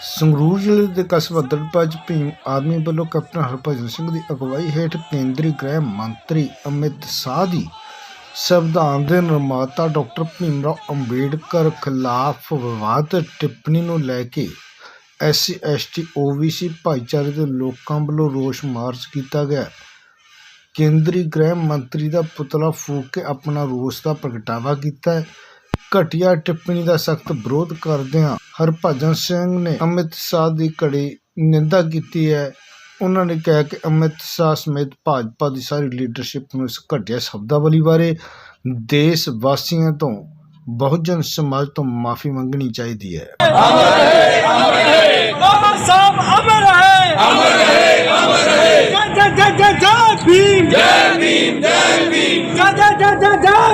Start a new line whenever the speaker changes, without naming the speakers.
ਸੰਗਰੂਰ ਜ਼ਿਲ੍ਹੇ ਦੇ ਕਸਬਾ ਦੜਬਾ 'ਚ ਭੀਮ ਆਰਮੀ ਵੱਲੋਂ ਕੈਪਟਨ ਹਰਭਜਨ ਸਿੰਘ ਦੀ ਅਗਵਾਈ ਹੇਠ ਕੇਂਦਰੀ ਗ੍ਰਹਿ ਮੰਤਰੀ ਅਮਿਤ ਸ਼ਾਹ ਦੀ ਸੰਵਿਧਾਨ ਦੇ ਨਿਰਮਾਤਾ ਡਾਕਟਰ ਭੀਮ ਰਾਓ ਅੰਬੇਡਕਰ ਖਿਲਾਫ ਵਿਵਾਦਤ ਟਿੱਪਣੀ ਨੂੰ ਲੈ ਕੇ ਐਸਸੀ, ਐਸਟੀ, ਓਬੀਸੀ ਭਾਈਚਾਰੇ ਦੇ ਲੋਕਾਂ ਵੱਲੋਂ ਰੋਸ ਮਾਰਚ ਕੀਤਾ ਗਿਆ। ਕੇਂਦਰੀ ਗ੍ਰਹਿ ਮੰਤਰੀ ਦਾ ਪੁਤਲਾ ਫੂਕ ਕੇ ਆਪਣਾ ਰੋਸ ਦਾ ਪ੍ਰਗਟਾਵਾ ਕੀਤਾ ਹੈ। ਘਟੀਆ ਟਿੱਪਣੀ ਦਾ ਸਖਤ ਵਿਰੋਧ ਕਰਦਿਆਂ हरभजन सिंह ने अमित शाह की कड़ी निंदा की है उन्होंने कहा कि अमित शाह समेत भाजपा की सारी लीडरशिप में इस घटिया शब्दावली बारे देश वासियों तो बहुजन समाज तो
माफ़ी मंगनी चाहिए है